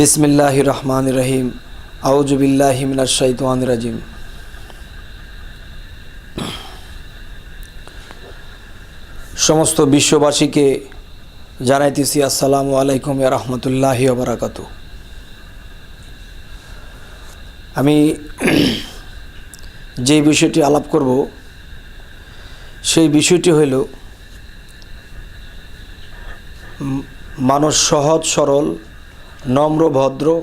বিসমিল্লাহ রহমান রহিম। আউজুবিল্লাহ মিনাশাইতান রাজিম। সমস্ত বিশ্ববাসীকে জানাইতেছি, আসসালামু আলাইকুম রহমতুল্লাহি বারাকাত আমি যে বিষয়টি আলাপ করব, সেই বিষয়টি হইল মানুষ সহজ সরল নম্র, ভদ্র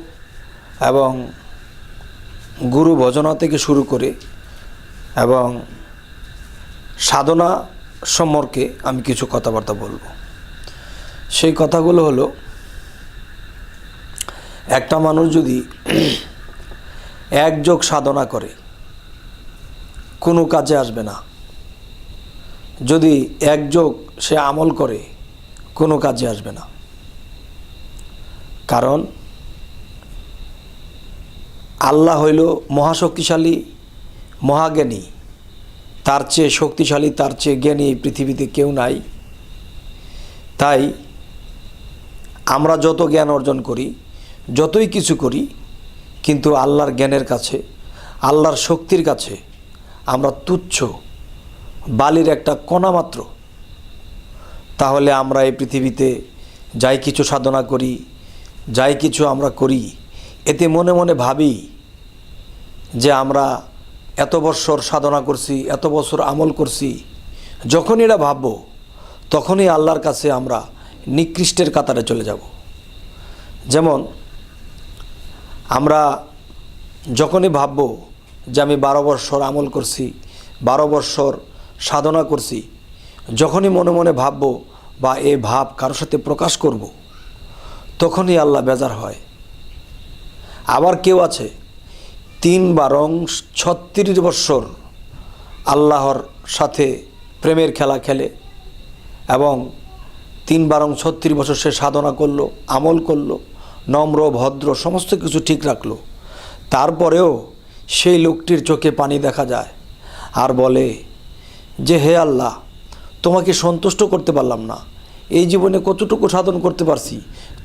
এবং গুরু ভজনা থেকে শুরু করে এবং সাধনা সম্পর্কে আমি কিছু কথাবার্তা বলব। সেই কথাগুলো হলো, একটা মানুষ যদি একযোগ সাধনা করে, কোনো কাজে আসবে না। যদি একযোগ সে আমল করে, কোনো কাজে আসবে না। কারণ আল্লাহ হইল মহাশক্তিশালী, মহাজ্ঞানী। তার চেয়ে শক্তিশালী, তার চেয়ে জ্ঞানী এই পৃথিবীতে কেউ নাই। তাই আমরা যত জ্ঞান অর্জন করি, যতই কিছু করি, কিন্তু আল্লাহর জ্ঞানের কাছে, আল্লাহর শক্তির কাছে আমরা তুচ্ছ, বালির একটা কণা মাত্র। তাহলে আমরা এই পৃথিবীতে যাই কিছু সাধনা করি যাই কিছু আমরা করি, এতে মনে মনে ভাবি যে আমরা এত বছর সাধনা করছি, এত বছর আমল করছি। যখনই এটা ভাববো, তখনই আল্লাহর কাছে আমরা নিকৃষ্টের কাতারে চলে যাব। যেমন, আমরা যখনই ভাববো যে আমি বারো বৎসর আমল করছি, বারো বৎসর সাধনা করছি, যখনই মনে মনে ভাববো বা এ ভাব কারোর সাথে প্রকাশ করব তখনই আল্লাহ বেজার হয়। আবার কেউ আছে, তিন বারং ছত্রিশ বৎসর আল্লাহর সাথে প্রেমের খেলা খেলে এবং তিন বারং ছত্রিশ বছর সে সাধনা করল, আমল করল, নম্র, ভদ্র, সমস্ত কিছু ঠিক রাখল। তারপরেও সেই লোকটির চোখে পানি দেখা যায় আর বলে, যে হে আল্লাহ, তোমাকে সন্তুষ্ট করতে পারলাম না। এই জীবনে কতটুকু সাধন করতে পারছি?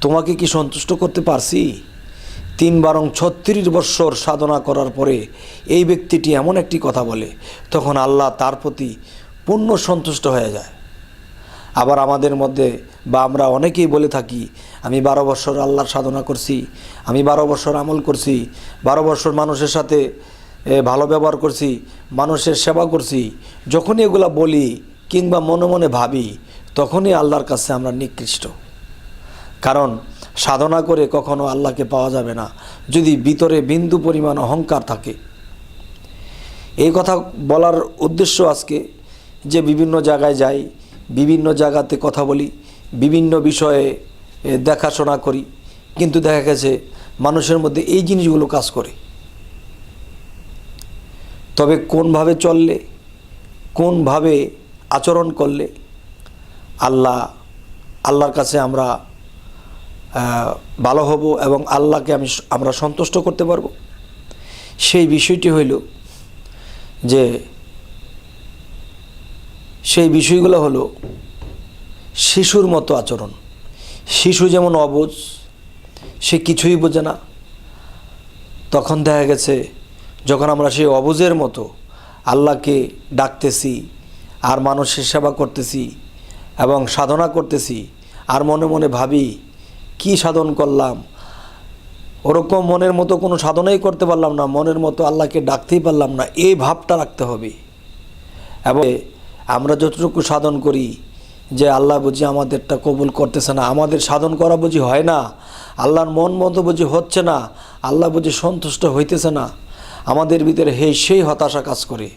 তোমাকে কি সন্তুষ্ট করতে পারছি? তিন বারং ছত্রিশ বৎসর সাধনা করার পরে এই ব্যক্তিটি এমন একটি কথা বলে, তখন আল্লাহ তার প্রতি পূর্ণ সন্তুষ্ট হয়ে যায়। আবার আমাদের মধ্যে বা আমরা অনেকেই বলে থাকি, আমি বারো বছর আল্লাহর সাধনা করছি, আমি বারো বছর আমল করছি, বারো বছর মানুষের সাথে ভালো ব্যবহার করছি, মানুষের সেবা করছি, যখনই এগুলা বলি কিংবা মনে মনে ভাবি, তখনই আল্লাহর কাছে আমরা নিকৃষ্ট। কারণ সাধনা করে কখনো আল্লাহকে পাওয়া যাবে না। যদি ভিতরে বিন্দু পরিমাণ অহংকার থাকে। এই কথা বলার উদ্দেশ্য আজকে যে বিভিন্ন জায়গায় যাই, বিভিন্ন জায়গাতে কথা বলি, বিভিন্ন বিষয়ে দেখাশোনা করি। কিন্তু দেখা গেছে মানুষের মধ্যে এই জিনিসগুলো কাজ করে। তবে কোনভাবে চললে, কোনভাবে আচরণ করলে, আল্লাহ, আল্লাহর কাছে আমরা ভালো হব এবং আল্লাহকে আমি আমরা সন্তুষ্ট করতে পারব। সেই বিষয়টি হইল যে সেই বিষয়গুলো হলো শিশুর মতো আচরণ। শিশু যেমন অবুঝ সে কিছুই বোঝে না। তখন দেখা গেছে যখন আমরা সেই অবুজের মতো আল্লাহকে ডাকতেছি, আর মানুষের সেবা করতেছি এবং সাধনা করতেছি, আর মনে মনে ভাবি কি সাধন করলাম? ওরকম মনের মতো কোনো সাধনাই করতে পারলাম না, মনের মতো আল্লাহকে ডাকতেই পারলাম না, এই ভাবটা রাখতে হবে। এবং আমরা যতটুকু সাধন করি যে আল্লাহ বুঝি আমাদেরটা কবুল করতেছে না, আমাদের সাধন করা বুঝি হয় না, আল্লাহর মন মতো বুঝি হচ্ছে না, আল্লাহ বুঝি সন্তুষ্ট হইতেছে না, আমাদের ভিতরে হে সেই হতাশা কাজ করে।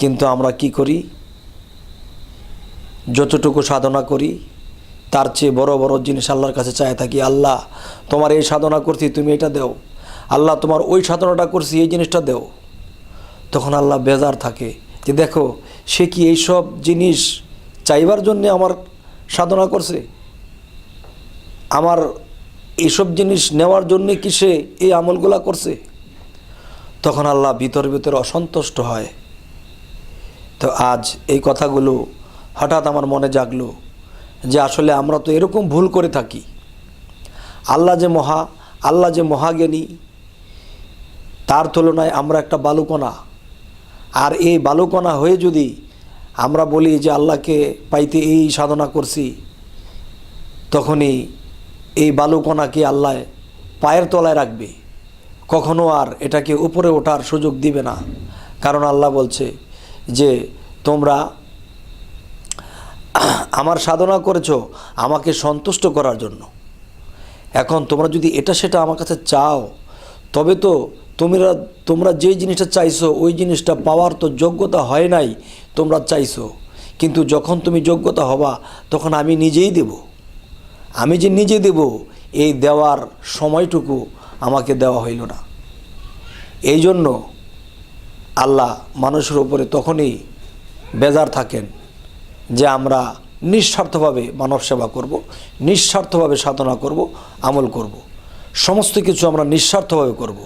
কিন্তু আমরা কি করি? যতটুকু সাধনা করি তার চেয়ে বড় বড় জিনিস আল্লাহর কাছে চায় থাকি, আল্লাহ, তোমার এই সাধনা করছি, তুমি এটা দেও। আল্লাহ, তোমার ওই সাধনাটা করছি, এই জিনিসটা দেও। তখন আল্লাহ বেজার থাকে যে দেখো, সে কি এইসব জিনিস চাইবার জন্যে আমার সাধনা করছে? আমার এইসব জিনিস নেওয়ার জন্যে কি সে এই আমলগুলা করছে? তখন আল্লাহ ভিতর ভিতরে অসন্তুষ্ট হয়। তো আজ এই কথাগুলো হঠাৎ আমার মনে জাগলো। যে আসলে আমরা তো এরকম ভুল করে থাকি। আল্লাহ যে মহা, আল্লাহ যে মহাজ্ঞানী, তার তুলনায় আমরা একটা বালুকণা। আর এই বালুকণা হয়ে যদি আমরা বলি যে আল্লাহকে পাইতে এই সাধনা করছি, তখনই এই বালুকণাকে আল্লাহ পায়ের তলায় রাখবে। কখনো আর এটাকে উপরে ওঠার সুযোগ দিবে না। কারণ আল্লাহ বলছে যে, তোমরা আমার সাধনা করেছ, আমাকে সন্তুষ্ট করার জন্য। এখন তোমরা যদি এটা সেটা আমার কাছে চাও, তবে তো তোমরা তোমরা যেই জিনিসটা চাইছো, ওই জিনিসটা পাওয়ার তো যোগ্যতা হয় নাই, তোমরা চাইছো। কিন্তু যখন তুমি যোগ্যতা হবা, তখন আমি নিজেই দেব। আমি যে নিজে দেব, এই দেওয়ার সময়টুকু আমাকে দেওয়া হইল না। এই জন্য আল্লাহ মানুষের উপরে তখনই বেজার থাকেন যে আমরা নিঃস্বার্থভাবে মানব সেবা করব, নিঃস্বার্থভাবে সাধনা করব, আমল করব। সমস্ত কিছু আমরা নিঃস্বার্থভাবে করব।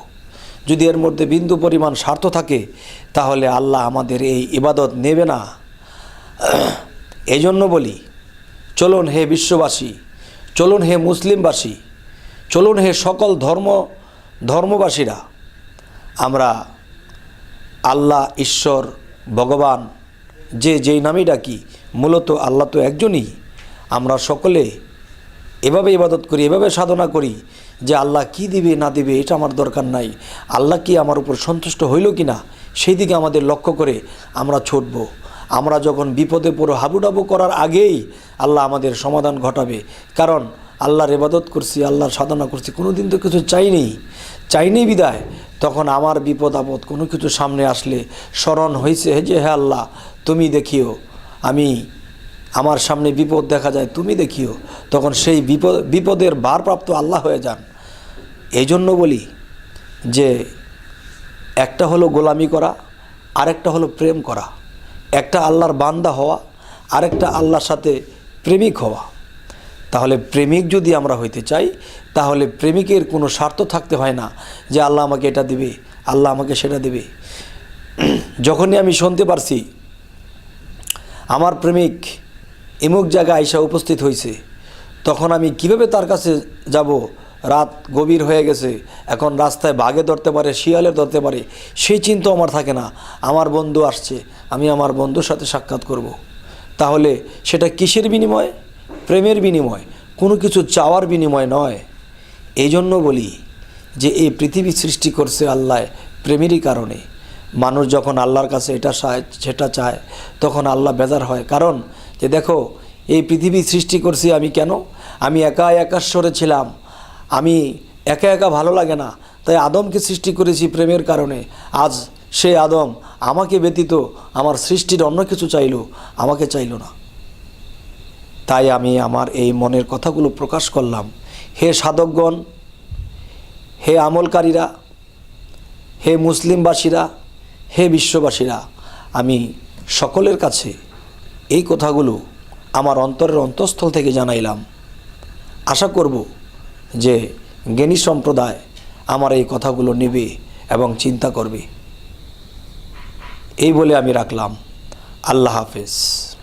যদি এর মধ্যে বিন্দু পরিমাণ স্বার্থ থাকে, তাহলে আল্লাহ আমাদের এই ইবাদত নেবে না। এই জন্য বলি, চলুন হে বিশ্ববাসী, চলুন হে মুসলিমবাসী, চলুন হে সকল ধর্ম, ধর্মবাসীরা, আমরা আল্লাহ, ঈশ্বর, ভগবান, যে যেই নামই ডাকি মূলত আল্লাহ তো একজনই। আমরা সকলে এভাবে ইবাদত করি, এভাবে সাধনা করি যে আল্লাহ কি দিবে, না দিবে, এটা আমার দরকার নাই। আল্লাহ কি আমার উপর সন্তুষ্ট হইল কি না সেই দিকে আমাদের লক্ষ্য করে আমরা ছুটব। আমরা যখন বিপদে পুরো হাবুডাবু করার আগেই আল্লাহ আমাদের সমাধান ঘটাবে। কারণ আল্লাহর ইবাদত করছি, আল্লাহর সাধনা করছি কোনো দিন তো কিছু চাইনি চাইনি বিদায়। তখন আমার বিপদ আপদ কোনো কিছু সামনে আসলে স্মরণ হয়েছে হে যে হ্যাঁ আল্লাহ, তুমি দেখিও আমি আমার সামনে বিপদ দেখা যায়, তুমি দেখিও। তখন সেই বিপদ বিপদের ভারপ্রাপ্ত আল্লাহ হয়ে যান। এই জন্য বলি যে, একটা হলো গোলামি করা, আরেকটা হলো প্রেম করা। একটা আল্লাহর বান্দা হওয়া, আরেকটা আল্লাহর সাথে প্রেমিক হওয়া। তাহলে প্রেমিক যদি আমরা হইতে চাই, তাহলে প্রেমিকের কোনো স্বার্থ থাকতে হয় না যে, আল্লাহ আমাকে এটা দেবে, আল্লাহ আমাকে সেটা দেবে। যখনই আমি শুনতে পারছি আমার প্রেমিক এমুক জায়গায় আইসা উপস্থিত হয়েছে। তখন আমি কীভাবে তার কাছে যাব? রাত গভীর হয়ে গেছে। এখন রাস্তায় বাঘে ধরতে পারে, শিয়ালে ধরতে পারে, সেই চিন্তা আমার থাকে না। আমার বন্ধু আসছে, আমি আমার বন্ধুর সাথে সাক্ষাৎ করব। তাহলে সেটা কিসের বিনিময়? প্রেমের বিনিময়, কোনো কিছু চাওয়ার বিনিময় নয়। এই জন্য বলি যে, এই পৃথিবী সৃষ্টি করছে আল্লাহ প্রেমেরই কারণে। মানুষ যখন আল্লাহর কাছে এটা চায়, সেটা চায়, তখন আল্লাহ বেজার হয়। কারণ যে দেখো, এই পৃথিবী সৃষ্টি করছি আমি কেন? আমি একা একাশ্বরে ছিলাম। আমি একা একা ভালো লাগে না। তাই আদমকে সৃষ্টি করেছি প্রেমের কারণে। আজ সে আদম আমাকে ব্যতীত আমার সৃষ্টির অন্য কিছু চাইলো, আমাকে চাইলো না। তাই আমি আমার এই মনের কথাগুলো প্রকাশ করলাম। হে সাধকগণ, হে আমলকারীরা, হে মুসলিমবাসীরা হে বিশ্ববাসীরা, আমি সকলের কাছে এই কথাগুলো আমার অন্তরের অন্তঃস্থল থেকে জানাইলাম। আশা করব যে জ্ঞানী সম্প্রদায় আমার এই কথাগুলো নেবে এবং চিন্তা করবে। এই বলে আমি রাখলাম। আল্লাহ হাফেজ।